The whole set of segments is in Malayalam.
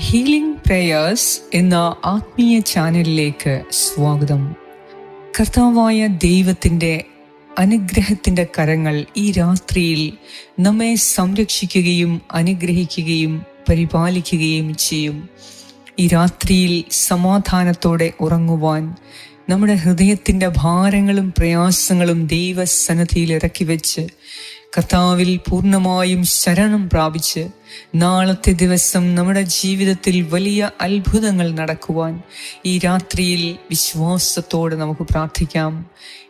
ഹീലിംഗ് പ്രേയേഴ്സ് എന്ന ആത്മീയ ചാനലിലേക്ക് സ്വാഗതം. കർത്താവായ ദൈവത്തിന്റെ അനുഗ്രഹത്തിന്റെ കരങ്ങൾ ഈ രാത്രിയിൽ നമ്മെ സംരക്ഷിക്കുകയും അനുഗ്രഹിക്കുകയും പരിപാലിക്കുകയും ചെയ്യും. ഈ രാത്രിയിൽ സമാധാനത്തോടെ ഉറങ്ങുവാൻ നമ്മുടെ ഹൃദയത്തിന്റെ ഭാരങ്ങളും പ്രയാസങ്ങളും ദൈവസന്നദ്ധിയിൽ ഇറക്കി വെച്ച് കർത്താവിൽ പൂർണമായും ശരണം പ്രാപിച്ച് നാളത്തെ ദിവസം നമ്മുടെ ജീവിതത്തിൽ വലിയ അത്ഭുതങ്ങൾ നടക്കുവാൻ ഈ രാത്രിയിൽ വിശ്വാസത്തോടെ നമുക്ക് പ്രാർത്ഥിക്കാം.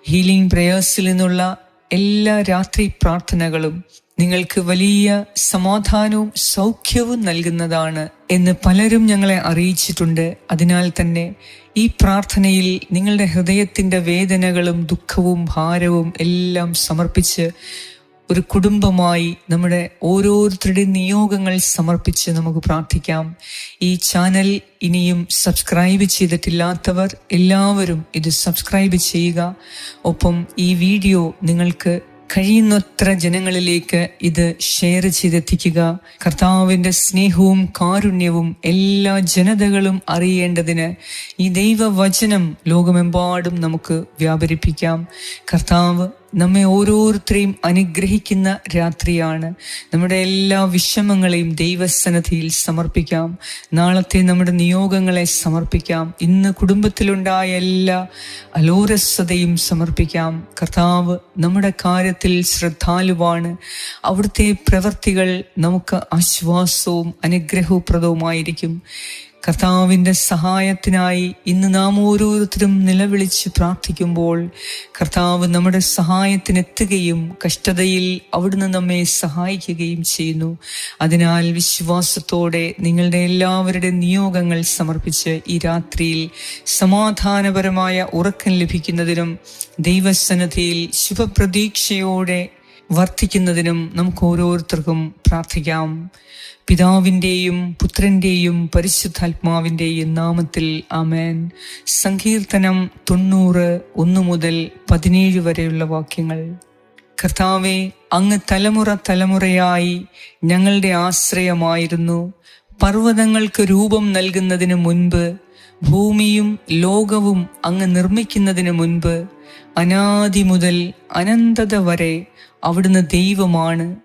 ഹീലിംഗ് പ്രേയേഴ്സിൽ നിന്നുള്ള എല്ലാ രാത്രി പ്രാർത്ഥനകളും നിങ്ങൾക്ക് വലിയ സമാധാനവും സൗഖ്യവും നൽകുന്നതാണ് എന്ന് പലരും ഞങ്ങളെ അറിയിച്ചിട്ടുണ്ട്. അതിനാൽ തന്നെ ഈ പ്രാർത്ഥനയിൽ നിങ്ങളുടെ ഹൃദയത്തിന്റെ വേദനകളും ദുഃഖവും ഭാരവും എല്ലാം സമർപ്പിച്ച് ഒരു കുടുംബമായി നമ്മുടെ ഓരോരുത്തരുടെ നിയോഗങ്ങൾ സമർപ്പിച്ച് നമുക്ക് പ്രാർത്ഥിക്കാം. ഈ ചാനൽ ഇനിയും സബ്സ്ക്രൈബ് ചെയ്തിട്ടില്ലാത്തവർ എല്ലാവരും ഇത് സബ്സ്ക്രൈബ് ചെയ്യുക. ഒപ്പം ഈ വീഡിയോ നിങ്ങൾക്ക് കഴിയുന്നത്ര ജനങ്ങളിലേക്ക് ഇത് ഷെയർ ചെയ്തെത്തിക്കുക. കർത്താവിന്റെ സ്നേഹവും കാരുണ്യവും എല്ലാ ജനതകളും അറിയേണ്ടതിന് ഈ ദൈവവചനം ലോകമെമ്പാടും നമുക്ക് വ്യാപരിപ്പിക്കാം. കർത്താവ് നമ്മെ ഓരോരുത്തരെയും അനുഗ്രഹിക്കുന്ന രാത്രിയാണ്. നമ്മുടെ എല്ലാ വിഷമങ്ങളെയും ദൈവസന്നദ്ധിയിൽ സമർപ്പിക്കാം. നാളത്തെ നമ്മുടെ നിയോഗങ്ങളെ സമർപ്പിക്കാം. ഇന്ന് കുടുംബത്തിലുണ്ടായ എല്ലാ അലോരസ്വതയും സമർപ്പിക്കാം. കർത്താവ് നമ്മുടെ കാര്യത്തിൽ ശ്രദ്ധാലുവാണ്. അവിടുത്തെ പ്രവൃത്തികൾ നമുക്ക് ആശ്വാസവും അനുഗ്രഹപ്രദവുമായിരിക്കും. കർത്താവിന്റെ സഹായത്തിനായി ഇന്ന് നാം ഓരോരുത്തരും നിലവിളിച്ച് പ്രാർത്ഥിക്കുമ്പോൾ കർത്താവ് നമ്മുടെ സഹായത്തിനെത്തുകയും കഷ്ടതയിൽ അവിടുന്ന് നമ്മെ സഹായിക്കുകയും ചെയ്യുന്നു. അതിനാൽ വിശ്വാസത്തോടെ നിങ്ങളുടെ എല്ലാവരുടെ നിയോഗങ്ങൾ സമർപ്പിച്ച് ഈ രാത്രിയിൽ സമാധാനപരമായ ഉറക്കം ലഭിക്കുന്നതിനും ദൈവസന്നദ്ധിയിൽ ശുഭപ്രതീക്ഷയോടെ വർദ്ധിക്കുന്നതിനും നമുക്ക് ഓരോരുത്തർക്കും പ്രാർത്ഥിക്കാം. പിതാവിന്റെയും പുത്രന്റെയും പരിശുദ്ധാത്മാവിന്റെയും നാമത്തിൽ ആമേൻ. സങ്കീർത്തനം തൊണ്ണൂറ് ഒന്ന് മുതൽ പതിനേഴ് വരെയുള്ള വാക്യങ്ങൾ. കർത്താവെ അങ്ങ് തലമുറ തലമുറയായി ഞങ്ങളുടെ ആശ്രയമായിരുന്നു. പർവതങ്ങൾക്ക് രൂപം നൽകുന്നതിന് മുൻപ് ഭൂമിയും ലോകവും അങ്ങ് നിർമ്മിക്കുന്നതിന് മുൻപ് അനാദി മുതൽ അനന്തത വരെ അവിടുന്ന് ദൈവമാണ്.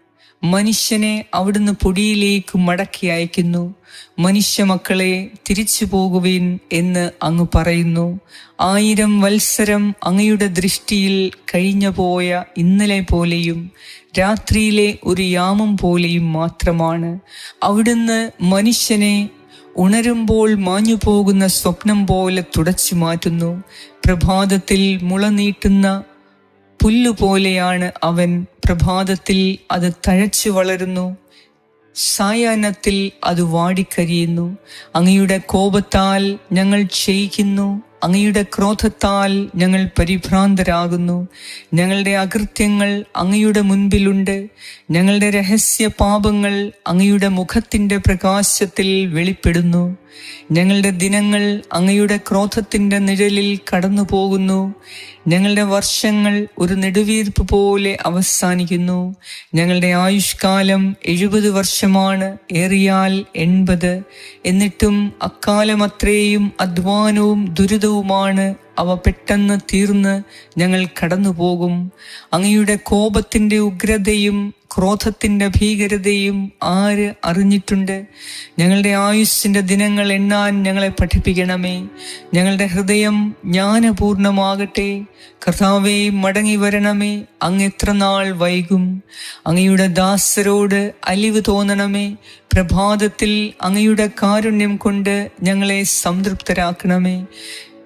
മനുഷ്യനെ അവിടുന്ന് പൊടിയിലേക്ക് മടക്കി അയക്കുന്നു. മനുഷ്യ മക്കളെ തിരിച്ചു പോകുവിൻ എന്ന് അങ്ങ് പറയുന്നു. ആയിരം വത്സരം അങ്ങയുടെ ദൃഷ്ടിയിൽ കഴിഞ്ഞു പോയ ഇന്നലെ പോലെയും രാത്രിയിലെ ഒരു യാമം പോലെയും മാത്രമാണ്. അവിടുന്ന് മനുഷ്യനെ ഉണരുമ്പോൾ മാഞ്ഞു പോകുന്ന സ്വപ്നം പോലെ തുടച്ചു മാറ്റുന്നു. പ്രഭാതത്തിൽ മുള നീട്ടുന്ന പുല്ലുപോലെയാണ് അവൻ. പ്രഭാതത്തിൽ അത് തഴച്ചു വളരുന്നു. സായാഹ്നത്തിൽ അത് വാടിക്കരിയുന്നു. അങ്ങയുടെ കോപത്താൽ ഞങ്ങൾ ക്ഷയിക്കുന്നു. അങ്ങയുടെ ക്രോധത്താൽ ഞങ്ങൾ പരിഭ്രാന്തരാകുന്നു. ഞങ്ങളുടെ അകൃത്യങ്ങൾ അങ്ങയുടെ മുൻപിലുണ്ട്. ഞങ്ങളുടെ രഹസ്യ പാപങ്ങൾ അങ്ങയുടെ മുഖത്തിന്റെ പ്രകാശത്തിൽ വെളിപ്പെടുന്നു. ഞങ്ങളുടെ ദിനങ്ങൾ അങ്ങയുടെ ക്രോധത്തിന്റെ നിഴലിൽ കടന്നു പോകുന്നു ഞങ്ങളുടെ വർഷങ്ങൾ ഒരു നെടുവീർപ്പ് പോലെ അവസാനിക്കുന്നു. ഞങ്ങളുടെ ആയുഷ്കാലം എഴുപത് വർഷമാണ് ഏറിയാൽ എൺപത്. എന്നിട്ടും അക്കാലം അത്രയും അധ്വാനവും ദുരിതവുമാണ്. അവ പെട്ടെന്ന് തീർന്ന് ഞങ്ങൾ കടന്നുപോകും. അങ്ങയുടെ കോപത്തിന്റെ ഉഗ്രതയും ക്രോധത്തിന്റെ ഭീകരതയും ആര് അറിഞ്ഞിട്ടുണ്ട്? ഞങ്ങളുടെ ആയുസ്സിന്റെ ദിനങ്ങൾ എണ്ണാൻ ഞങ്ങളെ പഠിപ്പിക്കണമേ. ഞങ്ങളുടെ ഹൃദയം ജ്ഞാനപൂർണമാകട്ടെ. കർത്താവെ മടങ്ങി വരണമേ. അങ്ങ് എത്ര നാൾ വൈകും? അങ്ങയുടെ ദാസരോട് അലിവ് തോന്നണമേ. പ്രഭാതത്തിൽ അങ്ങയുടെ കാരുണ്യം കൊണ്ട് ഞങ്ങളെ സംതൃപ്തരാക്കണമേ.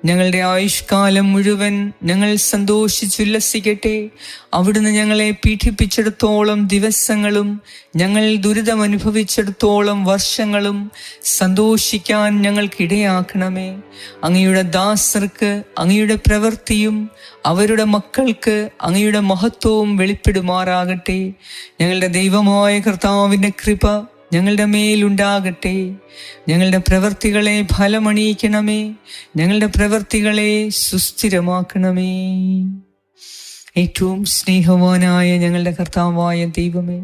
ഞങ്ങളുടെ ആയുഷ്കാലം മുഴുവൻ ഞങ്ങൾ സന്തോഷിച്ചുല്ലസിക്കട്ടെ. അവിടുന്ന് ഞങ്ങളെ പീഡിപ്പിച്ചിടത്തോളം ദിവസങ്ങളും ഞങ്ങൾ ദുരിതം അനുഭവിച്ചിടത്തോളം വർഷങ്ങളും സന്തോഷിക്കാൻ ഞങ്ങൾക്കിടയാക്കണമേ. അങ്ങയുടെ ദാസർക്ക് അങ്ങയുടെ പ്രവൃത്തിയും അവരുടെ മക്കൾക്ക് അങ്ങയുടെ മഹത്വവും വെളിപ്പെടുമാറാകട്ടെ. ഞങ്ങളുടെ ദൈവമായ കർത്താവിന്റെ കൃപ ഞങ്ങളുടെ മേലുണ്ടാകട്ടെ ഞങ്ങളുടെ പ്രവൃത്തികളെ ഫലമണിയിക്കണമേ. ഞങ്ങളുടെ പ്രവൃത്തികളെ സുസ്ഥിരമാക്കണമേ. ഏറ്റവും സ്നേഹവാനായ ഞങ്ങളുടെ കർത്താവായ ദൈവമേ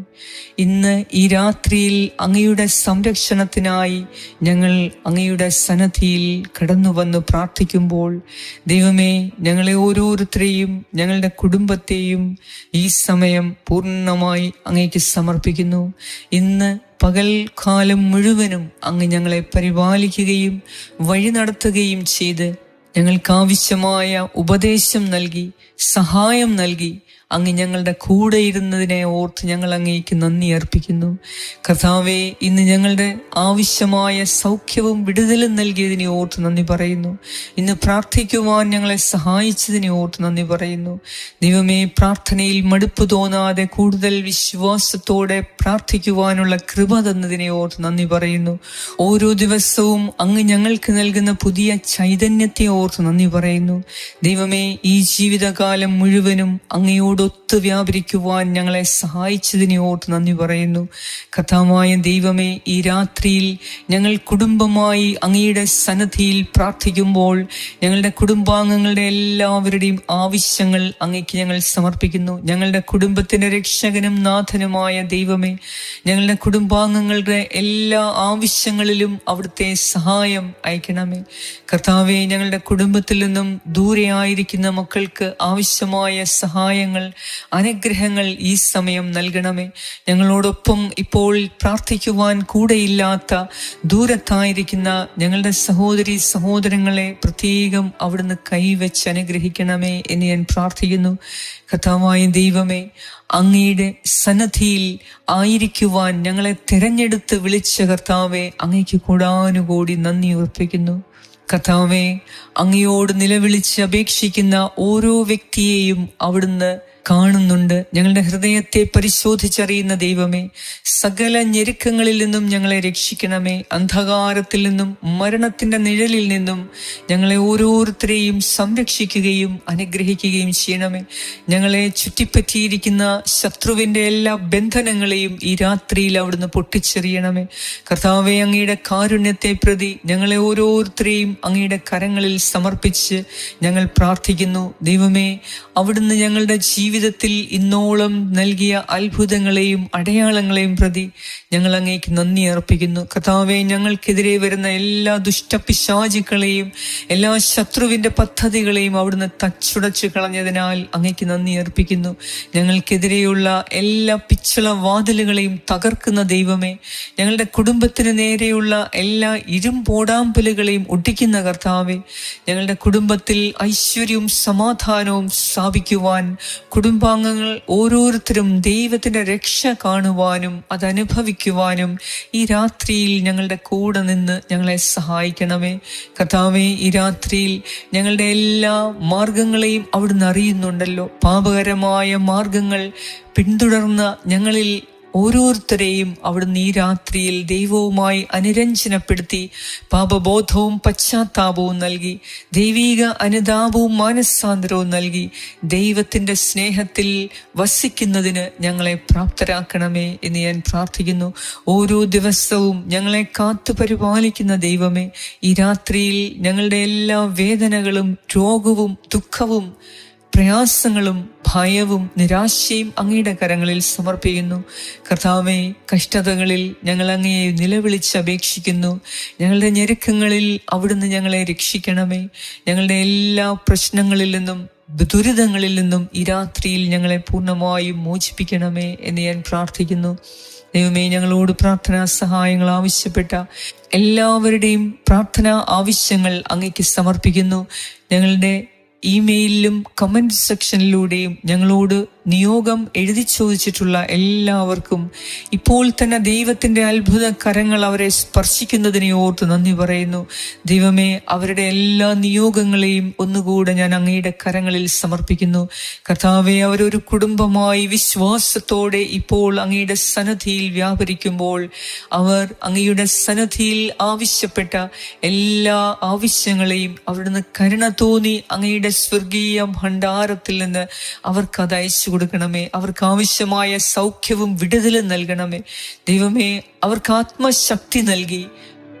ഇന്ന് ഈ രാത്രിയിൽ അങ്ങയുടെ സംരക്ഷണത്തിനായി ഞങ്ങൾ അങ്ങയുടെ സന്നദ്ധിയിൽ കടന്നു വന്ന് പ്രാർത്ഥിക്കുമ്പോൾ ദൈവമേ ഞങ്ങളെ ഓരോരുത്തരെയും ഞങ്ങളുടെ കുടുംബത്തെയും ഈ സമയം പൂർണമായി അങ്ങേക്ക് സമർപ്പിക്കുന്നു. ഇന്ന് പകൽക്കാലം മുഴുവനും അങ്ങ് ഞങ്ങളെ പരിപാലിക്കുകയും വഴി നടത്തുകയും ചെയ്ത് ഞങ്ങൾക്ക് ആവശ്യമായ ഉപദേശം നൽകി സഹായം നൽകി അങ്ങ് ഞങ്ങളുടെ കൂടെ ഇരുന്നതിനെ ഓർത്ത് ഞങ്ങൾ അങ്ങേക്ക് നന്ദി അർപ്പിക്കുന്നു. കഥാവെ ഇന്ന് ഞങ്ങളുടെ ആവശ്യമായ സൗഖ്യവും വിടുതലും നൽകിയതിനെ ഓർത്ത് നന്ദി പറയുന്നു. ഇന്ന് പ്രാർത്ഥിക്കുവാൻ ഞങ്ങളെ സഹായിച്ചതിനെ ഓർത്ത് നന്ദി പറയുന്നു. ദൈവമേ പ്രാർത്ഥനയിൽ മടുപ്പ് തോന്നാതെ കൂടുതൽ വിശ്വാസത്തോടെ പ്രാർത്ഥിക്കുവാനുള്ള കൃപ തന്നതിനെ ഓർത്ത് നന്ദി പറയുന്നു. ഓരോ ദിവസവും അങ്ങ് ഞങ്ങൾക്ക് നൽകുന്ന പുതിയ ചൈതന്യത്തെ ഓർത്ത് നന്ദി പറയുന്നു. ദൈവമേ ഈ ജീവിതകാലം മുഴുവനും അങ്ങയോടൊത്ത് വ്യാപരിക്കുവാൻ ഞങ്ങളെ സഹായിച്ചതിനെ ഓർത്ത് നന്ദി പറയുന്നു. കഥാമായ ദൈവമേ ഈ രാത്രിയിൽ ഞങ്ങൾ കുടുംബമായി അങ്ങയുടെ സന്നദ്ധിയിൽ പ്രാർത്ഥിക്കുമ്പോൾ ഞങ്ങളുടെ കുടുംബാംഗങ്ങളുടെ എല്ലാവരുടെയും ആവശ്യങ്ങൾ അങ്ങയ്ക്ക് ഞങ്ങൾ സമർപ്പിക്കുന്നു. ഞങ്ങളുടെ കുടുംബത്തിന്റെ രക്ഷകനും നാഥനുമായ ദൈവമേ ഞങ്ങളുടെ കുടുംബാംഗങ്ങളുടെ എല്ലാ ആവശ്യങ്ങളിലും അവിടുത്തെ സഹായം അയക്കണമേ. കർത്താവെ ഞങ്ങളുടെ കുടുംബത്തിൽ നിന്നും ദൂരെയായിരിക്കുന്ന മക്കൾക്ക് ആവശ്യമായ സഹായങ്ങൾ അനുഗ്രഹങ്ങൾ ഈ സമയം നൽകണമേ. ഞങ്ങളോടൊപ്പം ഇപ്പോൾ പ്രാർത്ഥിക്കുവാൻ കൂടെയില്ലാത്ത ദൂരത്തായിരിക്കുന്ന ഞങ്ങളുടെ സഹോദരി സഹോദരങ്ങളെ പ്രത്യേകം അവിടുന്ന് കൈവച്ച് അനുഗ്രഹിക്കണമേ എന്ന് ഞാൻ പ്രാർത്ഥിക്കുന്നു. കഥാവായ ദൈവമേ അങ്ങയുടെ സന്നദ്ധിയിൽ ആയിരിക്കുവാൻ ഞങ്ങളെ തിരഞ്ഞെടുത്ത് വിളിച്ച കർത്താവെ അങ്ങയ്ക്ക് കൂടാനുകൂടി നന്ദി ഉറപ്പിക്കുന്നു. കഥാവെ അങ്ങയോട് നിലവിളിച്ച് അപേക്ഷിക്കുന്ന ഓരോ വ്യക്തിയെയും അവിടുന്ന് കാണുന്നുണ്ട്. ഞങ്ങളുടെ ഹൃദയത്തെ പരിശോധിച്ചറിയുന്ന ദൈവമേ സകല ഞെരുക്കങ്ങളിൽ നിന്നും ഞങ്ങളെ രക്ഷിക്കണമേ. അന്ധകാരത്തിൽ നിന്നും മരണത്തിന്റെ നിഴലിൽ നിന്നും ഞങ്ങളെ ഓരോരുത്തരെയും സംരക്ഷിക്കുകയും അനുഗ്രഹിക്കുകയും ചെയ്യണമേ. ഞങ്ങളെ ചുറ്റിപ്പറ്റിയിരിക്കുന്ന ശത്രുവിന്റെ എല്ലാ ബന്ധനങ്ങളെയും ഈ രാത്രിയിൽ അവിടുന്ന് പൊട്ടിച്ചെറിയണമേ. കർത്താവെ അങ്ങയുടെ കാരുണ്യത്തെ പ്രതി ഞങ്ങളെ ഓരോരുത്തരെയും അങ്ങയുടെ കരങ്ങളിൽ സമർപ്പിച്ച് ഞങ്ങൾ പ്രാർത്ഥിക്കുന്നു. ദൈവമേ അവിടുന്ന് ഞങ്ങളുടെ ജീവിതത്തിൽ ഇന്നോളം നൽകിയ അത്ഭുതങ്ങളെയും അടയാളങ്ങളെയും പ്രതി ഞങ്ങൾ അങ്ങേക്ക് നന്ദി അർപ്പിക്കുന്നു. കഥാവെ ഞങ്ങൾക്കെതിരെ വരുന്ന എല്ലാ ദുഷ്ടപിശാചുക്കളെയും എല്ലാ ശത്രുവിന്റെ പദ്ധതികളെയും അവിടുന്ന് തച്ചുടച്ചു കളഞ്ഞതിനാൽ അങ്ങേക്ക് നന്ദി അർപ്പിക്കുന്നു. ഞങ്ങൾക്കെതിരെയുള്ള എല്ലാ പിച്ചള വാതിലുകളെയും തകർക്കുന്ന ദൈവമേ ഞങ്ങളുടെ കുടുംബത്തിന് നേരെയുള്ള എല്ലാ ഇരുമ്പോടാമ്പലുകളെയും ഒട്ടിക്കുന്ന കർത്താവെ ഞങ്ങളുടെ കുടുംബത്തിൽ ഐശ്വര്യവും സമാധാനവും സ്ഥാപിക്കുവാൻ കുടുംബാംഗങ്ങൾ ഓരോരുത്തരും ദൈവത്തിന്റെ രക്ഷ കാണുവാനും അത് അനുഭവിക്കുവാനും ഈ രാത്രിയിൽ ഞങ്ങളുടെ കൂടെ നിന്ന് ഞങ്ങളെ സഹായിക്കണമേ. കഥാവേ ഈ രാത്രിയിൽ ഞങ്ങളുടെ എല്ലാ മാർഗങ്ങളെയും അവിടുന്ന് അറിയുന്നുണ്ടല്ലോ. പാപകരമായ മാർഗങ്ങൾ പിന്തുടർന്ന ഞങ്ങളിൽ ഓരോരുത്തരെയും അവിടുന്ന് ഈ രാത്രിയിൽ ദൈവവുമായി അനുരഞ്ജനപ്പെടുത്തി പാപബോധവും പശ്ചാത്താപവും നൽകി ദൈവീക അനുതാപവും മാനസാന്തരവും നൽകി ദൈവത്തിന്റെ സ്നേഹത്തിൽ വസിക്കുന്നതിന് ഞങ്ങളെ പ്രാപ്തരാക്കണമേ എന്ന് ഞാൻ പ്രാർത്ഥിക്കുന്നു. ഓരോ ദിവസവും ഞങ്ങളെ കാത്തു പരിപാലിക്കുന്ന ദൈവമേ ഈ രാത്രിയിൽ ഞങ്ങളുടെ എല്ലാ വേദനകളും രോഗവും ദുഃഖവും പ്രയാസങ്ങളും ഭയവും നിരാശയും അങ്ങയുടെ കരങ്ങളിൽ സമർപ്പിക്കുന്നു. കർത്താവെ കഷ്ടതകളിൽ ഞങ്ങൾ അങ്ങയെ നിലവിളിച്ച് അപേക്ഷിക്കുന്നു. ഞങ്ങളുടെ ഞെരുക്കങ്ങളിൽ അവിടുന്ന് ഞങ്ങളെ രക്ഷിക്കണമേ. ഞങ്ങളുടെ എല്ലാ പ്രശ്നങ്ങളിൽ നിന്നും ദുരിതങ്ങളിൽ നിന്നും ഈ രാത്രിയിൽ ഞങ്ങളെ പൂർണമായും മോചിപ്പിക്കണമേ എന്ന് ഞാൻ പ്രാർത്ഥിക്കുന്നു. ദൈവമേ ഞങ്ങളോട് പ്രാർത്ഥനാ സഹായങ്ങൾ ആവശ്യപ്പെട്ട എല്ലാവരുടെയും പ്രാർത്ഥനാ ആവശ്യങ്ങൾ അങ്ങയ്ക്ക് സമർപ്പിക്കുന്നു. ഞങ്ങളുടെ ഇമെയിലിലും കമന്റ് സെക്ഷനിലൂടെയും ഞങ്ങളോട് നിയോഗം എഴുതി ചോദിച്ചിട്ടുള്ള എല്ലാവർക്കും ഇപ്പോൾ തന്നെ ദൈവത്തിന്റെ അത്ഭുത കരങ്ങൾ അവരെ സ്പർശിക്കുന്നതിനെ ഓർത്ത് നന്ദി പറയുന്നു. ദൈവമേ അവരുടെ എല്ലാ നിയോഗങ്ങളെയും ഒന്നുകൂടെ ഞാൻ അങ്ങയുടെ കരങ്ങളിൽ സമർപ്പിക്കുന്നു. കർത്താവെ അവരൊരു കുടുംബമായി വിശ്വാസത്തോടെ ഇപ്പോൾ അങ്ങയുടെ സന്നദ്ധിയിൽ വ്യാപരിക്കുമ്പോൾ അവർ അങ്ങയുടെ സന്നദ്ധിയിൽ ആവശ്യപ്പെട്ട എല്ലാ ആവശ്യങ്ങളെയും അവിടുന്ന് കരുണ തോന്നി അങ്ങയുടെ സ്വർഗീയ ഭണ്ഡാരത്തിൽ നിന്ന് അവർക്ക് അത് അയച്ചു കൊടുക്കണമേ. അവർക്ക് ആവശ്യമായ സൗഖ്യവും വിടുതലും നൽകണമേ. ദൈവമേ അവർക്ക് ആത്മശക്തി നൽകി.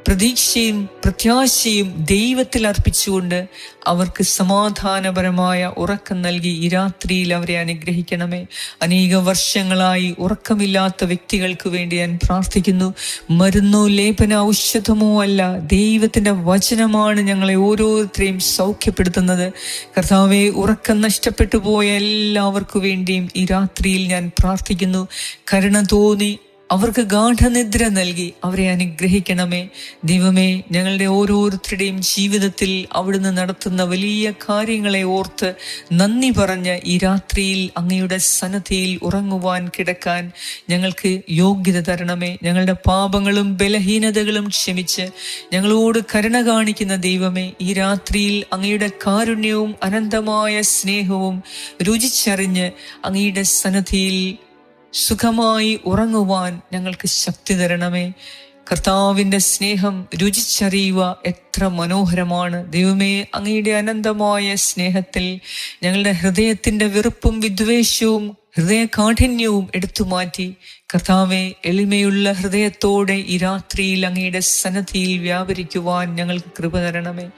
പ്രതീക്ഷയും പ്രത്യാശയും ദൈവത്തിൽ അർപ്പിച്ചുകൊണ്ട് അവർക്ക് സമാധാനപരമായ ഉറക്കം നൽകി ഈ രാത്രിയിൽ അവരെ അനുഗ്രഹിക്കണമേ. അനേക വർഷങ്ങളായി ഉറക്കമില്ലാത്ത വ്യക്തികൾക്ക് വേണ്ടി ഞാൻ പ്രാർത്ഥിക്കുന്നു. മരുന്നോ ലേപന ഔഷധമോ അല്ല ദൈവത്തിന്റെ വചനമാണ് ഞങ്ങളെ ഓരോരുത്തരെയും സൗഖ്യപ്പെടുത്തുന്നത്. കർത്താവെ ഉറക്കം നഷ്ടപ്പെട്ടു പോയ എല്ലാവർക്കു വേണ്ടിയും ഈ രാത്രിയിൽ ഞാൻ പ്രാർത്ഥിക്കുന്നു. കരുണ തോന്നി അവർക്ക് ഗാഠനിദ്ര നൽകി അവരെ അനുഗ്രഹിക്കണമേ. ദൈവമേ ഞങ്ങളുടെ ഓരോരുത്തരുടെയും ജീവിതത്തിൽ അവിടുന്ന് നടത്തുന്ന വലിയ കാര്യങ്ങളെ ഓർത്ത് നന്ദി പറഞ്ഞ് ഈ രാത്രിയിൽ അങ്ങയുടെ സന്നദ്ധയിൽ ഉറങ്ങുവാൻ കിടക്കാൻ ഞങ്ങൾക്ക് യോഗ്യത തരണമേ. ഞങ്ങളുടെ പാപങ്ങളും ബലഹീനതകളും ക്ഷമിച്ച് ഞങ്ങളോട് കരുണ കാണിക്കുന്ന ദൈവമേ ഈ രാത്രിയിൽ അങ്ങയുടെ കാരുണ്യവും അനന്തമായ സ്നേഹവും രുചിച്ചറിഞ്ഞ് അങ്ങയുടെ സന്നദ്ധിയിൽ സുഖമായി ഉറങ്ങുവാൻ ഞങ്ങൾക്ക് ശക്തി തരണമേ. കർത്താവിന്റെ സ്നേഹം രുചിച്ചറിയുക എത്ര മനോഹരമാണ്. ദൈവമേ അങ്ങയുടെ അനന്തമായ സ്നേഹത്തിൽ ഞങ്ങളുടെ ഹൃദയത്തിന്റെ വെറുപ്പും വിദ്വേഷവും ഹൃദയ കാഠിന്യവും എടുത്തു മാറ്റി കർത്താവെ എളിമയുള്ള ഹൃദയത്തോടെ ഈ രാത്രിയിൽ അങ്ങയുടെ സന്നദ്ധിയിൽ വ്യാപരിക്കുവാൻ ഞങ്ങൾക്ക് കൃപ തരണമേ.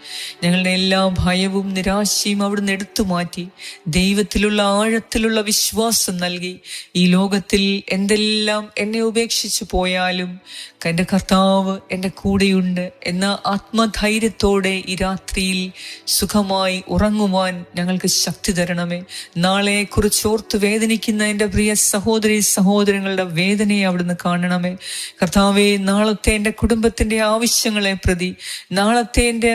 ഞങ്ങളുടെ എല്ലാ ഭയവും നിരാശയും അവിടുന്ന് എടുത്തു മാറ്റി ദൈവത്തിലുള്ള ആഴത്തിലുള്ള വിശ്വാസം നൽകി. ഈ ലോകത്തിൽ എന്തെല്ലാം എന്നെ ഉപേക്ഷിച്ചു പോയാലും എന്റെ കർത്താവ് എന്റെ കൂടെയുണ്ട് എന്ന ആത്മധൈര്യത്തോടെ ഈ രാത്രിയിൽ സുഖമായി ഉറങ്ങുവാൻ ഞങ്ങൾക്ക് ശക്തി തരണമേ. നാളെ കുറിച്ച് ഓർത്ത് വേദനിക്കുന്ന എന്റെ പ്രിയ സഹോദരി സഹോദരങ്ങളുടെ വേദനയെ അവിടുന്ന് കാണണമേ. കർത്താവെ നാളത്തെ എന്റെ കുടുംബത്തിന്റെ ആവശ്യങ്ങളെ പ്രതി നാളത്തെ എന്റെ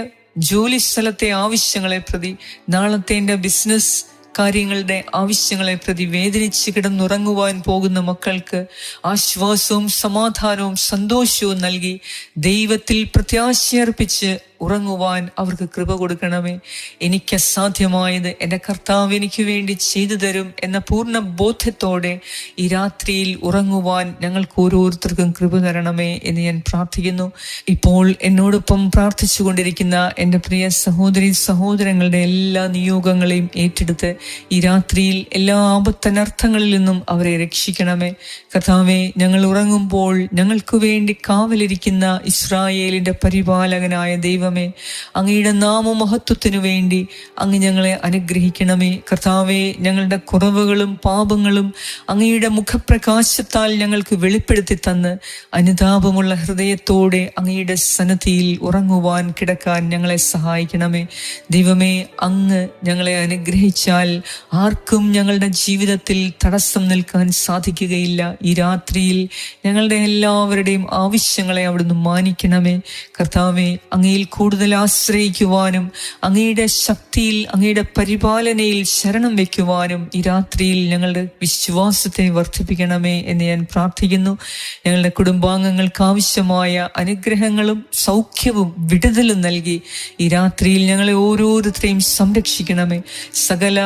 ജോലി സ്ഥലത്തെ ആവശ്യങ്ങളെ പ്രതി നാളത്തെ എന്റെ ബിസിനസ് കാര്യങ്ങളുടെ ആവശ്യങ്ങളെ പ്രതി വേദനിച്ച് കിടന്നുറങ്ങുവാൻ പോകുന്ന മക്കൾക്ക് ആശ്വാസവും സമാധാനവും സന്തോഷവും നൽകി ദൈവത്തിൽ പ്രത്യാശയർപ്പിച്ച് ഉറങ്ങുവാൻ അവർക്ക് കൃപ കൊടുക്കണമേ. എനിക്ക് അസാധ്യമായത് എന്റെ കർത്താവ് എനിക്ക് വേണ്ടി ചെയ്തു തരും എന്ന പൂർണ ബോധ്യത്തോടെ ഈ രാത്രിയിൽ ഉറങ്ങുവാൻ ഞങ്ങൾക്ക് ഓരോരുത്തർക്കും കൃപ തരണമേ എന്ന് ഞാൻ പ്രാർത്ഥിക്കുന്നു. ഇപ്പോൾ എന്നോടൊപ്പം പ്രാർത്ഥിച്ചു കൊണ്ടിരിക്കുന്ന എന്റെ പ്രിയ സഹോദരി സഹോദരങ്ങളുടെ എല്ലാ നിയോഗങ്ങളെയും ഏറ്റെടുത്ത് ഈ രാത്രിയിൽ എല്ലാ ആപത്തനർത്ഥങ്ങളിൽ നിന്നും അവരെ രക്ഷിക്കണമേ. കർത്താവെ ഞങ്ങൾ ഉറങ്ങുമ്പോൾ ഞങ്ങൾക്ക് വേണ്ടി കാവലിരിക്കുന്ന ഇസ്രായേലിന്റെ പരിപാലകനായ ദൈവമേ അങ്ങയുടെ നാമമഹത്വത്തിനു വേണ്ടി അങ്ങ് ഞങ്ങളെ അനുഗ്രഹിക്കണമേ. കർത്താവെ ഞങ്ങളുടെ കുറവുകളും പാപങ്ങളും അങ്ങയുടെ മുഖപ്രകാശത്താൽ ഞങ്ങൾക്ക് വെളിപ്പെടുത്തി തന്ന് അനുതാപമുള്ള ഹൃദയത്തോടെ അങ്ങയുടെ സന്നദ്ധിയിൽ ഉറങ്ങുവാൻ കിടക്കാൻ ഞങ്ങളെ സഹായിക്കണമേ. ദൈവമേ അങ്ങ് ഞങ്ങളെ അനുഗ്രഹിച്ചാൽ ആർക്കും ഞങ്ങളുടെ ജീവിതത്തിൽ തടസ്സം നിൽക്കാൻ സാധിക്കുകയില്ല. ഈ രാത്രിയിൽ ഞങ്ങളുടെ എല്ലാവരുടെയും ആവശ്യങ്ങളെ അവിടുന്ന് മാനിക്കണമേ. കർത്താവെ അങ്ങയിൽ കൂടുതൽ ആശ്രയിക്കുവാനും അങ്ങയുടെ ശക്തിയിൽ അങ്ങയുടെ പരിപാലനയിൽ ശരണം വയ്ക്കുവാനും ഈ രാത്രിയിൽ ഞങ്ങളുടെ വിശ്വാസത്തെ വർദ്ധിപ്പിക്കണമേ എന്ന് ഞാൻ പ്രാർത്ഥിക്കുന്നു. ഞങ്ങളുടെ കുടുംബാംഗങ്ങൾക്ക് ആവശ്യമായ അനുഗ്രഹങ്ങളും സൗഖ്യവും വിടുതലും നൽകി ഈ രാത്രിയിൽ ഞങ്ങളെ ഓരോരുത്തരെയും സംരക്ഷിക്കണമേ. സകല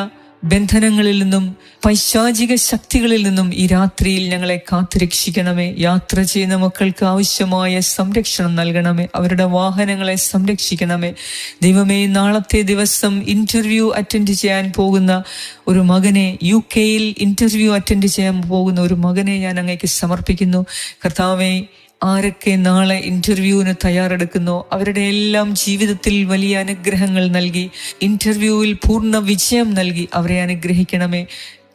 ബന്ധനങ്ങളിൽ നിന്നും പൈശാചിക ശക്തികളിൽ നിന്നും ഈ രാത്രിയിൽ ഞങ്ങളെ കാത്തുരക്ഷിക്കണമേ. യാത്ര ചെയ്യുന്ന മക്കൾക്ക് ആവശ്യമായ സംരക്ഷണം നൽകണമേ. അവരുടെ വാഹനങ്ങളെ സംരക്ഷിക്കണമേ. ദൈവമേ നാളത്തെ ദിവസം ഇന്റർവ്യൂ അറ്റൻഡ് ചെയ്യാൻ പോകുന്ന ഒരു മകനെ യു കെയിൽ ഇന്റർവ്യൂ അറ്റൻഡ് ചെയ്യാൻ പോകുന്ന ഒരു മകനെ ഞാൻ അങ്ങേക്ക് സമർപ്പിക്കുന്നു. കർത്താവെ ആരൊക്കെ നാളെ ഇന്റർവ്യൂവിന് തയ്യാറെടുക്കുന്നോ? അവരുടെ എല്ലാം ജീവിതത്തിൽ വലിയ അനുഗ്രഹങ്ങൾ നൽകി ഇന്റർവ്യൂവിൽ പൂർണ വിജയം നൽകി അവരെ അനുഗ്രഹിക്കണമേ.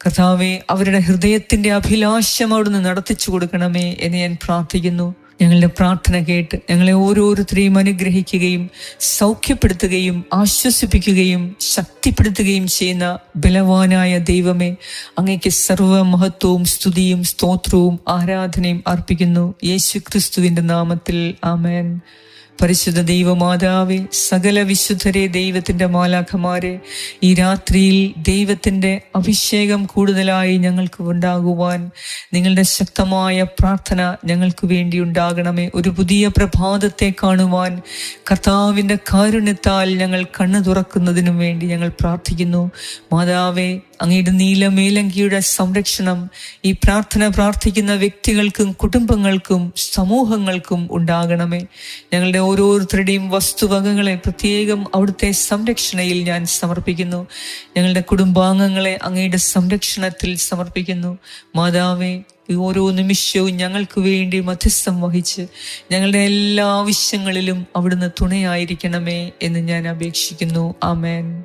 കഥാവേ അവരുടെ ഹൃദയത്തിന്റെ അഭിലാഷം അവിടുന്ന് നടത്തിച്ചു കൊടുക്കണമേ എന്ന് ഞാൻ പ്രാർത്ഥിക്കുന്നു. ഞങ്ങളുടെ പ്രാർത്ഥന കേട്ട് ഞങ്ങളെ ഓരോരുത്തരെയും അനുഗ്രഹിക്കുകയും സൗഖ്യപ്പെടുത്തുകയും ആശ്വസിപ്പിക്കുകയും ശക്തിപ്പെടുത്തുകയും ചെയ്യുന്ന ബലവാനായ ദൈവമേ അങ്ങയ്ക്ക് സർവ മഹത്വവും സ്തുതിയും സ്തോത്രവും ആരാധനയും അർപ്പിക്കുന്നു. യേശു ക്രിസ്തുവിന്റെ നാമത്തിൽ. ആമേൻ. പരിശുദ്ധ ദൈവമാതാവെ സകല വിശുദ്ധരെ ദൈവത്തിന്റെ മാലാഖമാരെ ഈ രാത്രിയിൽ ദൈവത്തിന്റെ അഭിഷേകം കൂടുതലായി ഞങ്ങൾക്ക് ഉണ്ടാകുവാൻ നിങ്ങളുടെ ശക്തമായ പ്രാർത്ഥന ഞങ്ങൾക്ക് വേണ്ടി ഉണ്ടാകണമേ. ഒരു പുതിയ പ്രഭാതത്തെ കാണുവാൻ കർത്താവിന്റെ കാരുണ്യത്താൽ ഞങ്ങൾ കണ്ണു തുറക്കുന്നതിനും വേണ്ടി ഞങ്ങൾ പ്രാർത്ഥിക്കുന്നു. മാതാവേ അങ്ങയുടെ നീലമേലങ്കിയുടെ സംരക്ഷണം ഈ പ്രാർത്ഥന പ്രാർത്ഥിക്കുന്ന വ്യക്തികൾക്കും കുടുംബങ്ങൾക്കും സമൂഹങ്ങൾക്കും ഉണ്ടാകണമേ. ഞങ്ങളുടെ ഓരോരുത്തരുടെയും വസ്തുവകങ്ങളെ പ്രത്യേകം അവിടുത്തെ സംരക്ഷണയിൽ ഞാൻ സമർപ്പിക്കുന്നു. ഞങ്ങളുടെ കുടുംബാംഗങ്ങളെ അങ്ങയുടെ സംരക്ഷണത്തിൽ സമർപ്പിക്കുന്നു. മാതാവേ ഓരോ നിമിഷവും ഞങ്ങൾക്ക് വേണ്ടി മധ്യസ്ഥം വഹിച്ച് ഞങ്ങളുടെ എല്ലാ ആവശ്യങ്ങളിലും അവിടുന്ന് തുണയായിരിക്കണമേ എന്ന് ഞാൻ അപേക്ഷിക്കുന്നു. ആമേൻ.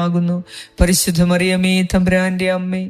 പരിശുദ്ധ മറിയമേ തമ്പ്രാന്റെ അമ്മേ.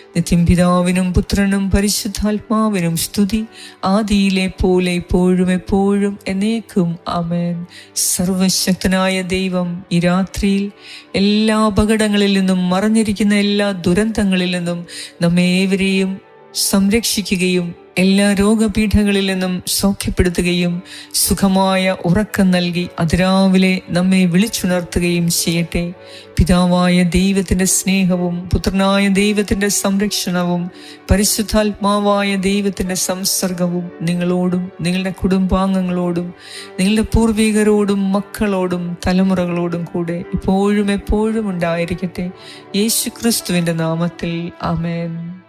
നിത്യം പിതാവിനും പുത്രനും പരിശുദ്ധാത്മാവിനും സ്തുതി. ആദിയിലെ പോലെ ഇപ്പോഴും എപ്പോഴും എന്നേക്കും അമേൻ സർവശക്തനായ ദൈവം ഈ രാത്രിയിൽ എല്ലാ അപകടങ്ങളിൽ നിന്നും മറഞ്ഞിരിക്കുന്ന എല്ലാ ദുരന്തങ്ങളിൽ നിന്നും നമ്മേവരെയും സംരക്ഷിക്കുകയും എല്ലാ രോഗപീഠങ്ങളിൽ നിന്നും സൗഖ്യപ്പെടുത്തുകയും സുഖമായ ഉറക്കം നൽകി അതിരാവിലെ നമ്മെ വിളിച്ചുണർത്തുകയും ചെയ്യട്ടെ. പിതാവായ ദൈവത്തിന്റെ സ്നേഹവും പുത്രനായ ദൈവത്തിന്റെ സംരക്ഷണവും പരിശുദ്ധാത്മാവായ ദൈവത്തിന്റെ സംസർഗവും നിങ്ങളോടും നിങ്ങളുടെ കുടുംബാംഗങ്ങളോടും നിങ്ങളുടെ പൂർവികരോടും മക്കളോടും തലമുറകളോടും കൂടെ ഇപ്പോഴും എപ്പോഴും ഉണ്ടായിരിക്കട്ടെ. യേശു ക്രിസ്തുവിന്റെ നാമത്തിൽ. ആമേൻ.